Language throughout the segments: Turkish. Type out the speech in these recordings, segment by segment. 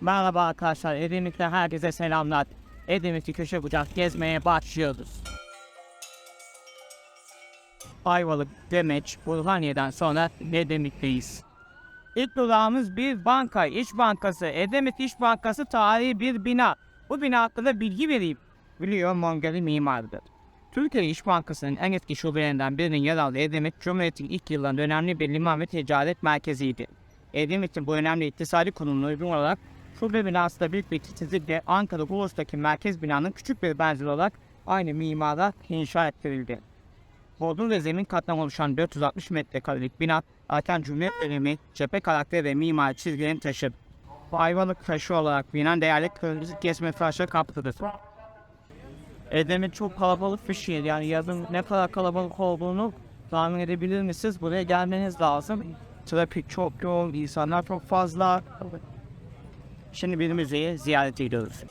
Merhaba arkadaşlar, Edremit'ten herkese selamlar. Edremit'i köşe bucak gezmeye başlıyoruz. Ayvalık, Demeç, Burhaniye'den sonra Edremit'teyiz. İlk durağımız bir banka, İş Bankası. Edremit İş Bankası tarihi bir bina. Bu bina hakkında bilgi vereyim. Biliyor Mongoli mimardır. Türkiye İş Bankası'nın en eski şubelerinden birinin yer aldığı Edremit, Cumhuriyet'in ilk yıllarında önemli bir liman ve ticaret merkeziydi. Edremit'in bu önemli iktisadi konumuna uygun olarak şube binası büyük bir titizlikle Ankara Ulus'taki merkez binanın küçük bir benzeri olarak aynı mimara inşa ettirildi. Bodrum ve zemin kattan oluşan 460 metrekarelik bina erken Cumhuriyet dönemi cephe karakteri ve mimari çizgilerini taşır. Bu Ayvalık taşı olarak bilinen değerli kırmızı kesme taşla kaplıdır. Edremit çok kalabalık bir şehir. Yani yazın ne kadar kalabalık olduğunu tahmin edebilir misiniz? Buraya gelmeniz lazım. Trafik çok yoğun, insanlar çok fazla. Şimdi bir müzeyi ziyaret ediyoruz.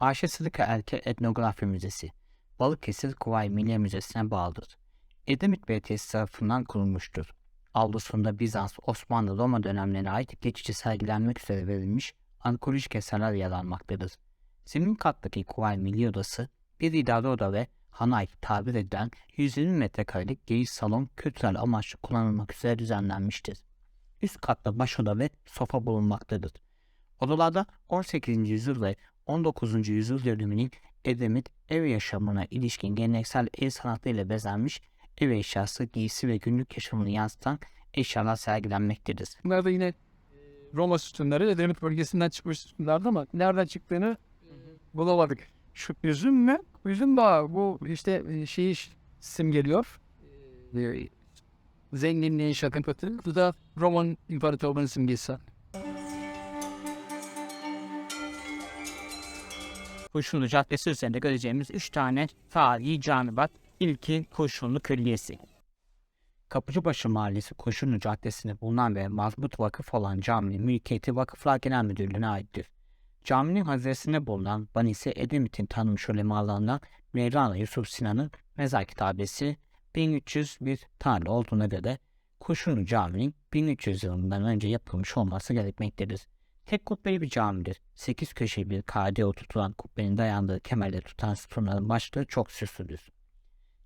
Ayşe Sıdıka Erke Etnografi Müzesi, Balıkesir Kuvayi Milliye Müzesi'ne bağlıdır. Edremit Belediyesi tarafından kurulmuştur. Avlusunda Bizans, Osmanlı, Roma dönemlerine ait geçici sergilenmek üzere verilmiş arkeolojik eserler yer almaktadır. Zemin kattaki Kuvayi Milli Odası, bir idare oda ve hanay tabir edilen 120 metrekarelik geniş salon kültürel amaçlı kullanılmak üzere düzenlenmiştir. Üst katta baş oda ve sofa bulunmaktadır. Odalarda 18. yüzyıl ve 19. yüzyıl döneminin Edremit ev yaşamına ilişkin geleneksel el sanatı ile bezenmiş ev eşyası, giysi ve günlük yaşamını yansıtan eşyalar sergilenmektedir. Bunlar da yine e, Roma sütunları Edremit bölgesinden çıkmış sütunlardı ama nereden çıktığını bulamadık. Şu üzüm mü? Üzüm bağı. Bu işte e, şeyi simgeliyor. Zenginliğin şakımpatı. Bu da Roman İmparatorluğu'nun simgesi. Kurşunlu Caddesi üzerinde göreceğimiz 3 tane tarihi cami var. İlki Kurşunlu Külliyesi. Kapıcıbaşı Mahallesi Kurşunlu Caddesi'nde bulunan ve mazbut vakıf olan caminin mülkiyeti Vakıflar Genel Müdürlüğü'ne aittir. Caminin haziresinde bulunan Banisi Edremit'in tanınmış ulemalarından Mevlana Yusuf Sinan'ın mezar kitabesi 1301 tarih olduğuna göre Kurşunlu Camii'nin 1300 yılından önce yapılmış olması gerekmektedir. Tek kubbeli bir camidir. 8 köşeli bir kadeye oturtulan kubbenin dayandığı kemerle tutan sütunların başlığı çok süslüdür.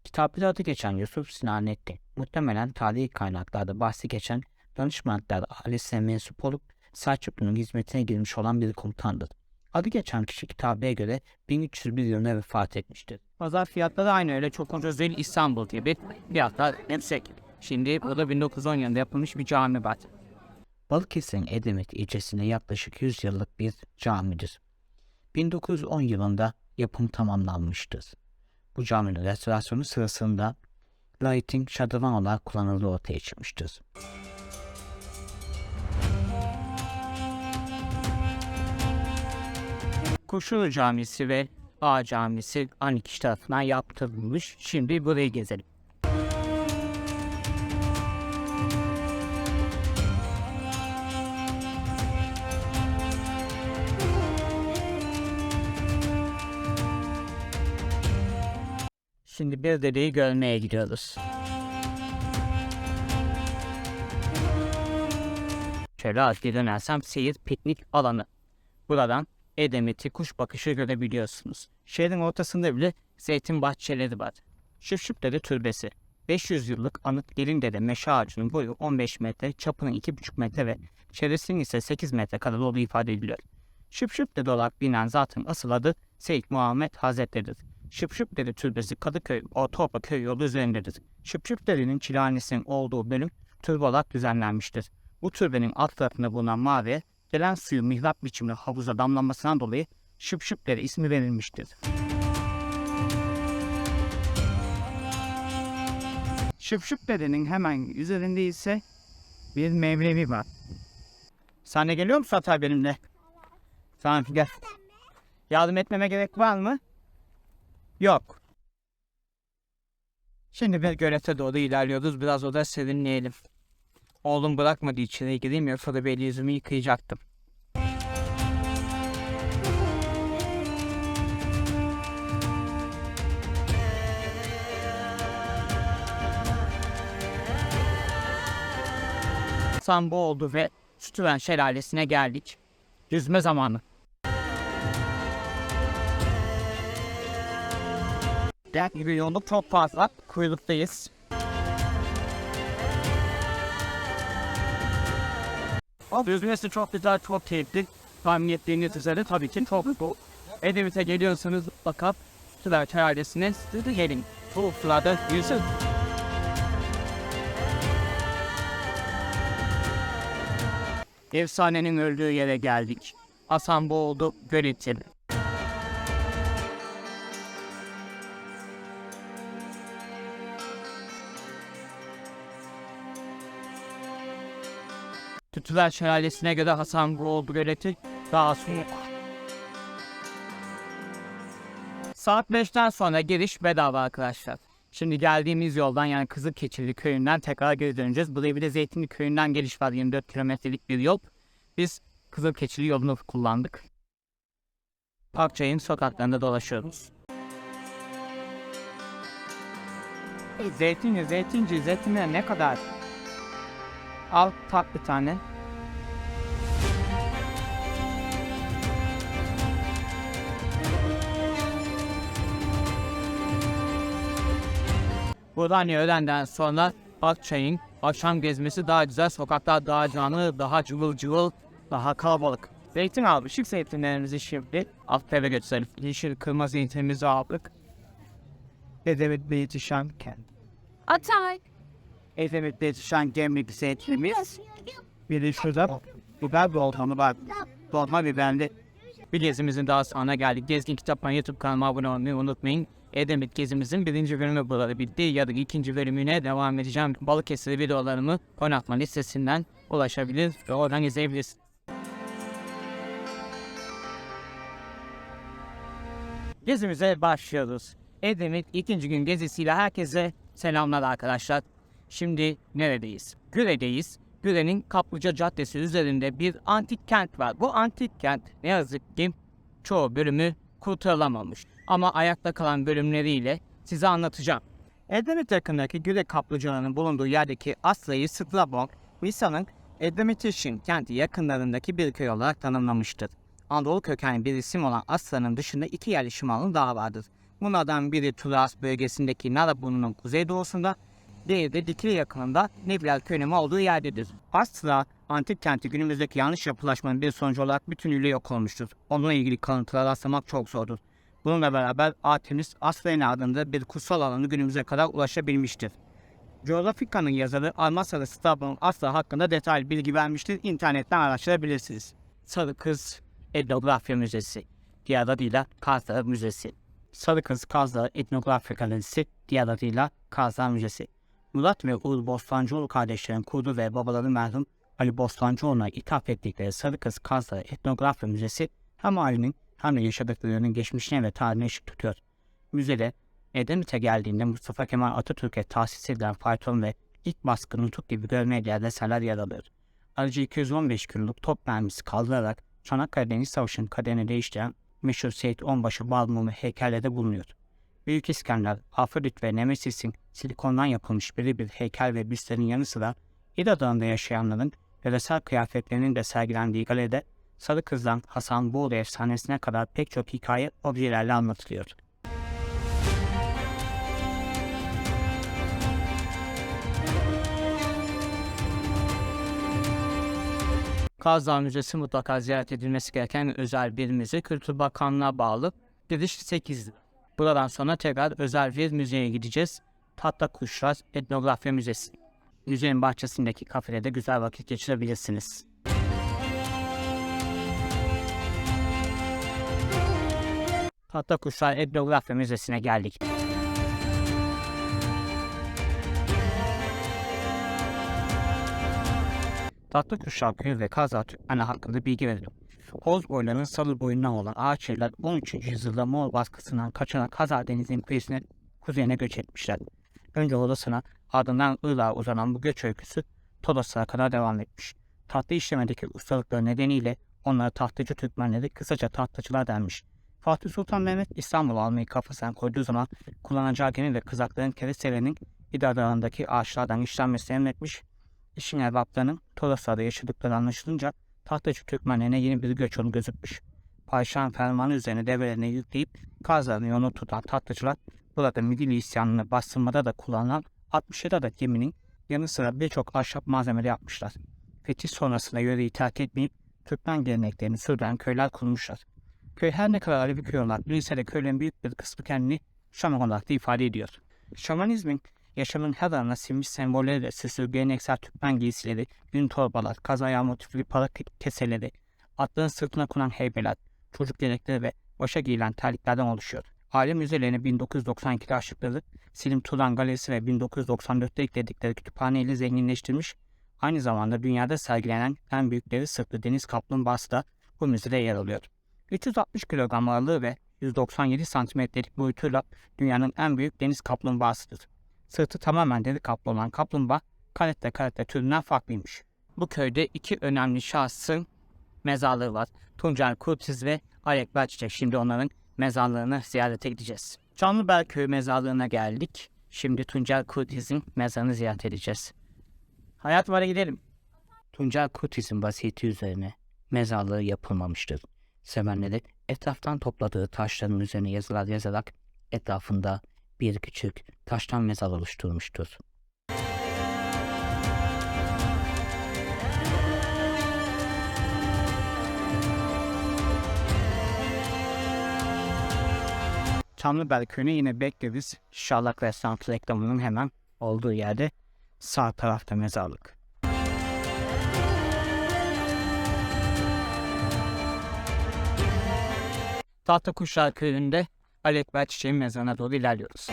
Kitapta adı geçen Yusuf Sinanettin, muhtemelen tarihi kaynaklarda bahsi geçen danışmanlıklar ailesine mensup olup Selçuklu'nun hizmetine girmiş olan bir komutandır. Adı geçen kişi kitabeye göre 1301 yılında vefat etmiştir. Pazar fiyatları aynı öyle çok ucuz değil İstanbul gibi fiyatlar yüksek. Şimdi burada 1910 yılında yapılmış bir cami var. Balıkesir'in Edremit ilçesinde yaklaşık 100 yıllık bir camidir. 1910 yılında yapım tamamlanmıştır. Bu caminin restorasyonu sırasında lighting şadırvan olarak kullanıldığı ortaya çıkmıştır. Kurşunlu Camisi ve Ağa Camisi aynı kişi tarafından yaptırılmış. Şimdi burayı gezelim. Şimdi bir dedeyi görmeye gidiyoruz. Şöyle adli dönersem seyir piknik alanı. Buradan Edemit'i kuş bakışı görebiliyorsunuz. Şehrin ortasında bile zeytin bahçeleri var. Şıpşıpdere Türbesi. 500 yıllık anıt Gelindere meşe ağacının boyu 15 metre, çapının 2,5 metre ve çevresinin ise 8 metre kadar olduğu ifade ediliyor. Şıpşıpdere olarak bilinen zatın asıl adı Seyyid Muhammed Hazretleri'dir. Şıpşıpdere Türbesi Kadıköy Ortaopa Köy yolu üzerindedir. Şıpşıpdere'nin çilehanesinin olduğu bölüm türbe olarak düzenlenmiştir. Bu türbenin alt tarafında bulunan mağaraya gelen suyu mihrap biçimli havuza damlamasından dolayı Şıpşıpdere ismi verilmiştir. Şıpşıpdere'nin hemen üzerinde ise bir mevlevi var. Sen de geliyor musun Hatay benimle? Tamam gel. Yardım etmeme gerek var mı? Yok. Şimdi bir gölete doğru ilerliyoruz. Biraz orada serinleyelim. Oğlum bırakmadı içeriye gireyim yoksa da bir yüzümü yıkayacaktım. Tam bu oldu ve Sütüven Şelalesi'ne geldik. Yüzme zamanı. Gel gibi yoğunluk çok fazla. Kuyruktayız. Yüzmesi çok güzel, çok keyifli. Tahmin ettiğiniz üzere tabii ki çok bu. Edebiyata geliyorsanız mutlaka Sütüven Şelalesi'ne sizi gelin. Bu sularda yüzün. Efsanenin öldüğü yere geldik. Hasan boğuldu, göletin. Tütüler şelalesine göre Hasan boğuldu göleti daha soğuk. Saat 5'ten sonra giriş bedava arkadaşlar. Şimdi geldiğimiz yoldan yani Kızılkeçili köyünden tekrar geri döneceğiz. Buraya bir de Zeytinli köyünden geliş var 24 kilometrelik bir yol. Biz Kızılkeçili yolunu kullandık. Parkçay'ın sokaklarında dolaşıyoruz. Zeytinli, zeytinci, zeytinler ne kadar? Al tak bir tane. Buradan hani öğlenden sonra Akçay'ın akşam gezmesi daha güzel, sokaklar daha canlı, daha cıvıl cıvıl, daha kalabalık. Zeytin almışık zeytinlerimizi şimdi alt eve götürelim. Yeşil, kırmızı zeytinimizi aldık. Edemit'te yetişen kendi. Atay. Edemit'te yetişen gemlik zeytinimiz. Bir de şurada biber doltamı var. Dolma biberli. Bir gezimizin daha sonuna geldik. Gezgin Kitaphan YouTube kanalıma abone olmayı unutmayın. Edemit gezimizin birinci bölümü burada bitti. Ya da ikinci bölümüne devam edeceğim. Balıkesir videolarımı oynatma listesinden ulaşabilir ve oradan izleyebilirsiniz. Gezimize başlıyoruz. Edemit ikinci gün gezisiyle herkese selamlar arkadaşlar. Şimdi neredeyiz? Güre'deyiz. Güre'nin Kaplıca Caddesi üzerinde bir antik kent var. Bu antik kent ne yazık ki çoğu bölümü kurtarılamamış. Ama ayakta kalan bölümleriyle size anlatacağım. Edremit yakındaki Güre kaplıcalarının bulunduğu yerdeki Asya'yı Strabon, Misa'nın Edremit'in kenti yakınlarındaki bir köy olarak tanımlamıştır. Anadolu kökenli bir isim olan Asya'nın dışında iki yerleşim alanı daha vardır. Bunlardan biri Turas bölgesindeki Naraburnu'nun kuzeydoğusunda, diğeri de Dikili yakınında Neblal köyünün olduğu yerdedir. Astra, antik kenti günümüzdeki yanlış yapılaşmanın bir sonucu olarak bütünüyle yok olmuştur. Onunla ilgili kalıntılar rastlamak çok zordur. Bununla beraber Artemis Astrena adında bir kutsal alanı günümüze kadar ulaşabilmiştir. Coğrafika'nın yazarı Almasarı Strabon Astra hakkında detaylı bilgi vermiştir. İnternetten araştırabilirsiniz. Sarı Kız Etnografya Müzesi, diğer adıyla Kaz Dağı Müzesi. Sarı Kız Kaz Dağı Etnografya Galerisi, diğer adıyla Kaz Dağı Müzesi. Murat ve Uğur Bostancıoğlu kardeşlerin kurdu ve babaları merhum Ali Bostancıoğlu'na ithaf ettikleri Sarı Kız Kaz Dağı Etnografya Müzesi hem ailenin hem de yaşadıklarının geçmişine ve tarihine ışık tutuyor. Müzede Edemit'e geldiğinde Mustafa Kemal Atatürk'e tahsis edilen fayton ve ilk baskı nutuk gibi görmeye değer eserler yer alır. Ayrıca 215 kiloluk top mermisi kaldırarak Çanakkale Deniz Savaşı'nın kaderini değiştiren meşhur Seyit Onbaşı Balmumu heykellerde bulunuyor. Büyük İskender, Afrodit ve Nemesis'in silikondan yapılmış biri bir heykel ve büstlerin yanı sıra İda Dağı'nda yaşayanların yöresel kıyafetlerinin de sergilendiği galeride Sarı Kız'dan Hasan Boğulu efsanesine kadar pek çok hikaye objelerle anlatılıyor. Kaz Dağı Müzesi mutlaka ziyaret edilmesi gereken özel bir müze. Kültür Bakanlığı'na bağlı. Giriş 8 lira. Buradan sonra tekrar özel bir müzeye gideceğiz. Tatlı Kuşlar Etnografya Müzesi. Müzenin bahçesindeki kafede de güzel vakit geçirebilirsiniz. Tahta Kuşlar Etnografya Müzesi'ne geldik. Tatlı Kuşlar Köyü ve Kazak Türkmeni hakkında bilgi verelim. Hoz boylarının salı boyundan olan ağaç evler 13. yüzyılda Moğol baskısından kaçarak Hazar Denizi'nin kıyısına kuzeyine göç etmişler. Önce Odası'na ardından Irak'a uzanan bu göç öyküsü Todos'a kadar devam etmiş. Tahta işlemedeki ustalıkları nedeniyle onlara tahtacı Türkmenleri kısaca tahtacılar denmiş. Fatih Sultan Mehmet İstanbul almayı kafasına koyduğu zaman kullanacağı gemi ve kızakların kerestelerinin İdar Dağı'ndaki ağaçlardan işlenmesini emretmiş. İşin erbaplarının Toroslar'da yaşadıkları anlaşılınca tahtacı Türkmenlerine yeni bir göç yolu gözükmüş. Padişahın fermanı üzerine devrelerini yükleyip Kazlarını yolunu tutan tahtacılar burada Midilli isyanını bastırmada da kullanılan 67 adet geminin yanı sıra birçok ahşap malzemeleri yapmışlar. Fetih sonrasında yöreyi terk etmeyip Türkmen geleneklerini sürdüren köyler kurmuşlar. Köy her ne kadar Alevi köy olarak bilinse de köylerin büyük bir kısmı kendini şaman olarak da ifade ediyor. Şamanizmin yaşamın her alanına sinmiş sembolleri de süslü geleneksel Türkmen giysileri, gün torbalar, kaz ayağı motifli para ke- keseleri, atların sırtına konan heybeler, çocuk yelekleri ve başa giyilen terliklerden oluşuyor. Aile müzelerini 1992'de açtıkları Selim Turan Galerisi ve 1994'te ekledikleri kütüphane ile zenginleştirmiş, aynı zamanda dünyada sergilenen en büyük deri sırtlı deniz kaplumbağası da bu müzede yer alıyor. 360 kilogram ağırlığı ve 197 santimetrelik boyutuyla dünyanın en büyük deniz kaplumbağasıdır. Sırtı tamamen deri kaplı olan kaplumbağa karette karette türünden farklıymış. Bu köyde iki önemli şahsın mezarlığı var. Tuncel Kurtiz ve Alek Belçiçek. Şimdi onların mezarlığını ziyarete gideceğiz. Çamlıbel Köyü mezarlığına geldik. Şimdi Tuncel Kurtiz'in mezarını ziyaret edeceğiz. Hayat var gidelim. Tuncel Kurtiz'in vasiyeti üzerine mezarlığı yapılmamıştır. Sevenleri etraftan topladığı taşların üzerine yazılar yazarak etrafında bir küçük taştan mezar oluşturmuştur. Çamlıbel Köyü'ne yine bekleriz. Şarlak Restoran reklamının hemen olduğu yerde sağ tarafta mezarlık. Tahta Kuşlar Köyü'nde Alekber Çiçeğin mezarına doğru ilerliyoruz.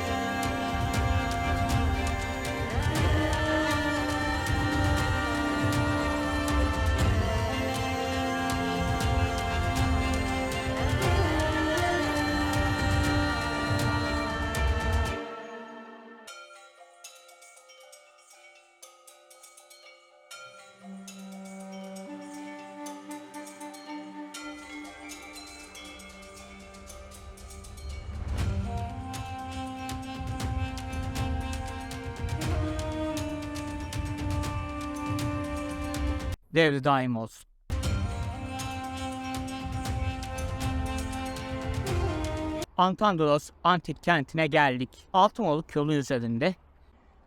Devri daim olsun. Antandros antik kentine geldik. Altınoluk yolu üzerinde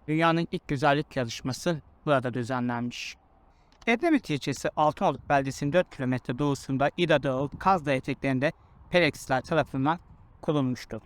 dünyanın ilk güzellik yarışması burada düzenlenmiş. Edremit ilçesi Altınoluk beldesinin 4 kilometre doğusunda İda Dağı, Kaz Dağı eteklerinde Pereksler tarafından kurulmuştur.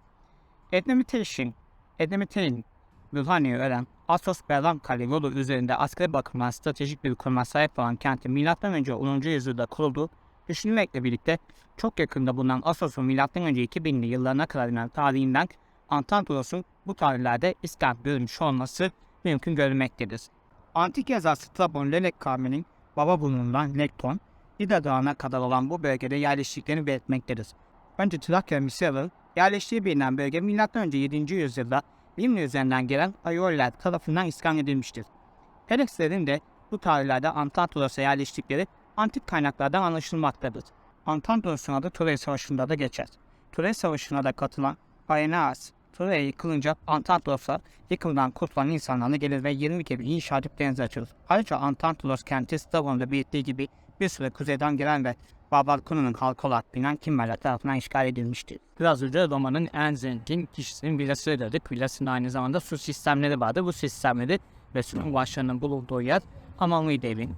Edremit için Edremit'in Gülhane'yi öğren Asos Berlam Kale yolu üzerinde askeri bakımdan stratejik bir konuma sahip olan kentin M.Ö. 10. yüzyılda kurulduğu düşünülmekle birlikte çok yakında bulunan Asos'un M.Ö. 2000'li yıllarına kadar inen tarihinden Antantos'un bu tarihlerde İskent görmüş olması mümkün görülmektedir. Antik yazar Strabon Lelek kavminin baba bulunan Lekton, İda Dağı'na kadar olan bu bölgede yerleştiklerini belirtmektedir. Önce Trakya Misyalı yerleştiği bilinen bölge M.Ö. 7. yüzyılda Rimli üzerinden gelen Aioller tarafından iskan edilmiştir. Perekslerin de bu tarihlerde Antantos'a yerleştikleri antik kaynaklardan anlaşılmaktadır. Antantos'un adı Troya Savaşı'nda da geçer. Troya Savaşı'na da katılan Aeneas, Troya yıkılınca Antantos'a yıkımdan kurtulan insanlarla gelir ve 20 gibi inşa edip denize açılır. Ayrıca Antantos kenti Strabon'da belirttiği gibi bir süre kuzeyden gelen ve Barbar Kunu'nun halkı olarak bilinen Kimmerler tarafından işgal edilmiştir. Biraz önce Roma'nın en zengin kişisinin vilası dedik. Villasının aynı zamanda su sistemleri vardı. Bu sistemleri su başlarının bulunduğu yer Hamanlıydı evin.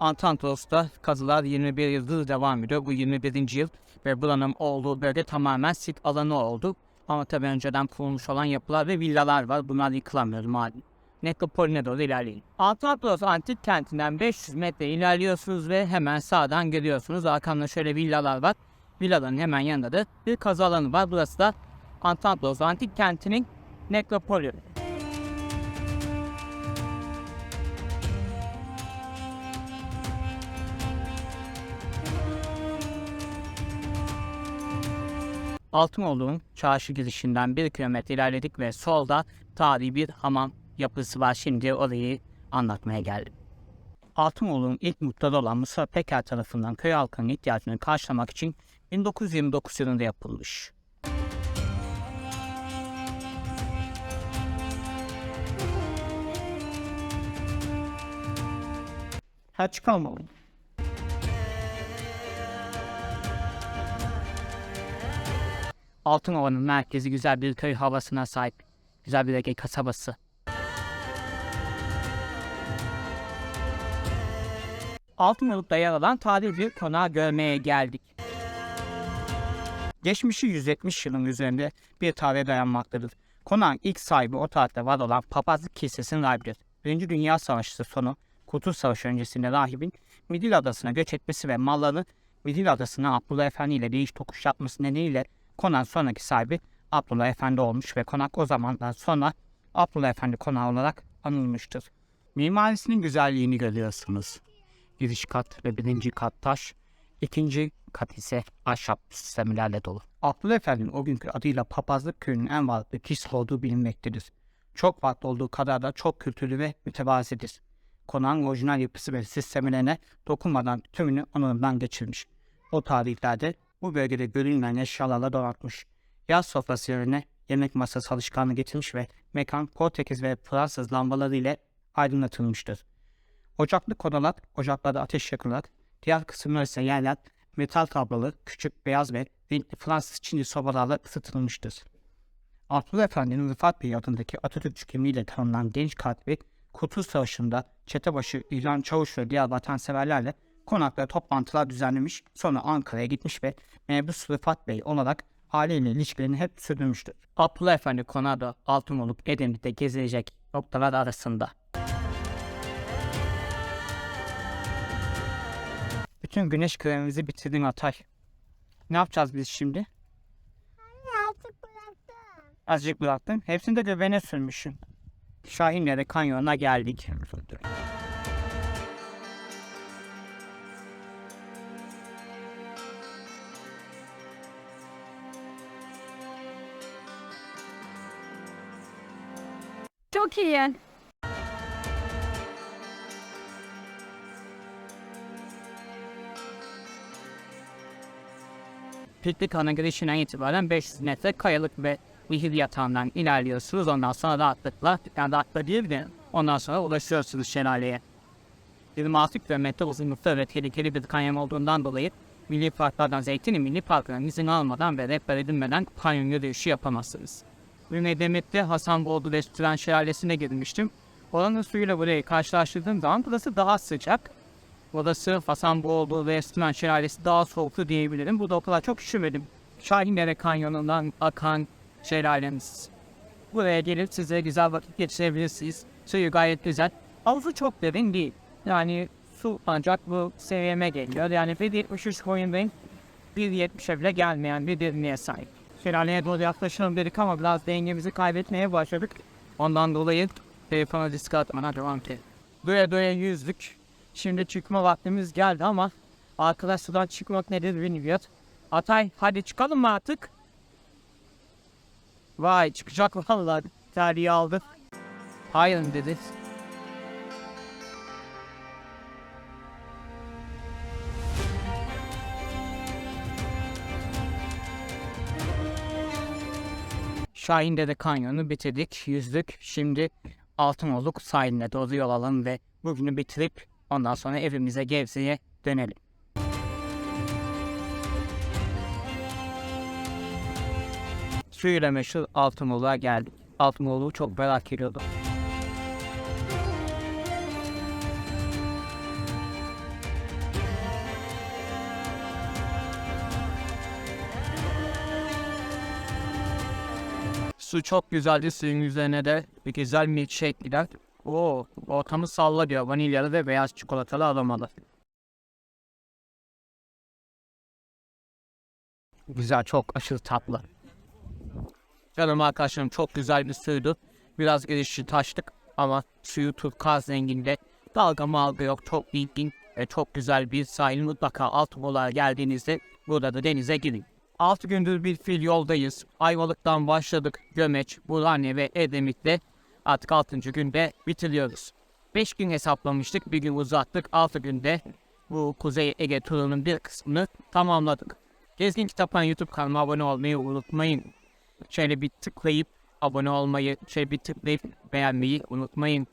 Antantos'ta kazılar 21 yıldır devam ediyor. Bu 21. yıl ve buranın olduğu bölge tamamen sit alanı oldu. Ama tabii önceden kurulmuş olan yapılar ve villalar var. Bunlar yıkılamıyor malum. Nekropoline doğru ilerleyin. Antantos antik kentinden 500 metre ilerliyorsunuz ve hemen sağdan geliyorsunuz. Arkamda şöyle villalar var. Villaların hemen yanında da bir kazı alanı var. Burası da Antantos antik kentinin nekropolü. Altınoğlu'nun çarşı girişinden bir kilometre ilerledik ve solda tarihi bir hamam yapısı var. Şimdi orayı anlatmaya geldim. Altınoğlu'nun ilk muhtarı olan Musa Peker tarafından köy halkının ihtiyacını karşılamak için 1929 yılında yapılmış. Ha çıkalım oğlum. Altınova'nın merkezi güzel bir köy havasına sahip. Güzel bir Ege kasabası. Altınoluk'ta yer alan tarihi bir konağı görmeye geldik. Geçmişi 170 yılın üzerinde bir tarihe dayanmaktadır. Konağın ilk sahibi o tarihte var olan papazlık kilisesinin rahibidir. Birinci Dünya Savaşı sonu Kurtuluş Savaşı öncesinde rahibin Midil Adası'na göç etmesi ve mallarını Midil Adası'na Abdullah Efendi ile değiş tokuş yapması nedeniyle konağın sonraki sahibi Abdullah Efendi olmuş ve konak o zamandan sonra Abdullah Efendi konağı olarak anılmıştır. Mimarisinin güzelliğini görüyorsunuz. Giriş kat ve birinci kat taş, ikinci kat ise ahşap sistemlerle dolu. Abdullah Efendi'nin o günkü adıyla papazlık köyünün en varlıklı kişisi olduğu bilinmektedir. Çok farklı olduğu kadar da çok kültürlü ve mütevazidir. Konağın orijinal yapısı ve sistemlerine dokunmadan tümünü onarımdan geçirmiş. O tarihlerde bu bölgede görülmeyen eşyalarla donatmış. Yaz sofrası yerine yemek masası alışkanlığı getirmiş ve mekan Portekiz ve Fransız lambaları ile aydınlatılmıştır. Ocaklı kodalar ocaklarda ateş yakılarak, diğer kısımlar ise yerler metal tablalı, küçük, beyaz ve renkli Fransız Çinli sobalarla ısıtılmıştır. Abdullah Efendi'nin Rıfat Bey adındaki Atatürk kimliğiyle tanınan genç katibi Kurtuluş Savaşı'nda çetebaşı İlhan Çavuş ve diğer vatanseverlerle konakta toplantılar düzenlemiş, sonra Ankara'ya gitmiş ve Mebus Rıfat Bey olarak aileyle ilişkilerini hep sürdürmüştür. Abdullah Efendi konağı da Altınoluk Edremit'te gezilecek noktalar arasında. Bütün güneş kremimizi bitirdin Atay. Ne yapacağız biz şimdi? Artık bıraktım. Azıcık bıraktım. Hepsini de göbeğine sürmüşsün. Şahinlere kanyona geldik. Çok iyi. Piknik ana girişinden itibaren 500 metre kayalık ve nehir yatağından ilerliyorsunuz. Ondan sonra rahatlıkla, yani rahatlıkla değil de ondan sonra ulaşıyorsunuz şelaleye. 26 kilometre uzunlukta ve tehlikeli bir kanyon olduğundan dolayı Milli Parklardan Zeytinli Milli Parkı'ndan izin almadan ve rehber edinmeden kanyon yürüyüşü yapamazsınız. Edemit'te Hasan Boğdu Restoran Şelalesi'ne girmiştim. Oranın suyuyla burayı karşılaştırdığım zaman burası daha sıcak. Burası Hasan Boğdu Restoran Şelalesi daha soğuktu diyebilirim. Burada o kadar çok üşümedim. Şahinlere Kanyonu'ndan akan şelalemiz. Buraya gelip size güzel vakit geçirebilirsiniz. Suyu gayet güzel. Havuzu çok derin değil. Yani su ancak bu seviyeme geliyor. Yani 1.73 boyundayım. 1.70'e bile gelmeyen bir derinliğe sahip. Şelaleye doğru yaklaşalım dedik ama biraz dengemizi kaybetmeye başladık. Ondan dolayı telefona disk atmana devam edelim. Doya doya yüzdük. Şimdi çıkma vaktimiz geldi ama arkadaş sudan çıkmak nedir bilmiyor. Atay hadi çıkalım mı artık? Vay çıkacak vallahi. Terliği aldı. Hayır dedi. Şahin'de kanyonu bitirdik, yüzdük. Şimdi Altınoluk sahiline doğru yol alalım ve bugünü bitirip ondan sonra evimize Gevze'ye dönelim. Suyuyla meşhur Altınoluk'a geldik. Altınoluk'u çok merak ediyordum. Su çok güzeldi. Suyun üzerine de bir güzel milkshake gider. Oo, ortamı salla diyor. Vanilyalı ve beyaz çikolatalı aromalı. Güzel, çok aşırı tatlı. Canım arkadaşlarım çok güzel bir suydu. Biraz girişi taştık ama suyu turkuaz renginde. Dalga malga yok, çok dingin ve çok güzel bir sahil. Mutlaka Altınoluk'a geldiğinizde burada da denize girin. 6 gündür bir fil yoldayız. Ayvalık'tan başladık. Gömeç, Burhaniye ve Edemit'te artık 6. günde bitiriyoruz. 5 gün hesaplamıştık. Bir gün uzattık. 6 günde bu Kuzey Ege turunun bir kısmını tamamladık. Gezgin Kitaphan YouTube kanalıma abone olmayı unutmayın. Şöyle bir tıklayıp abone olmayı, şöyle bir tıklayıp beğenmeyi unutmayın.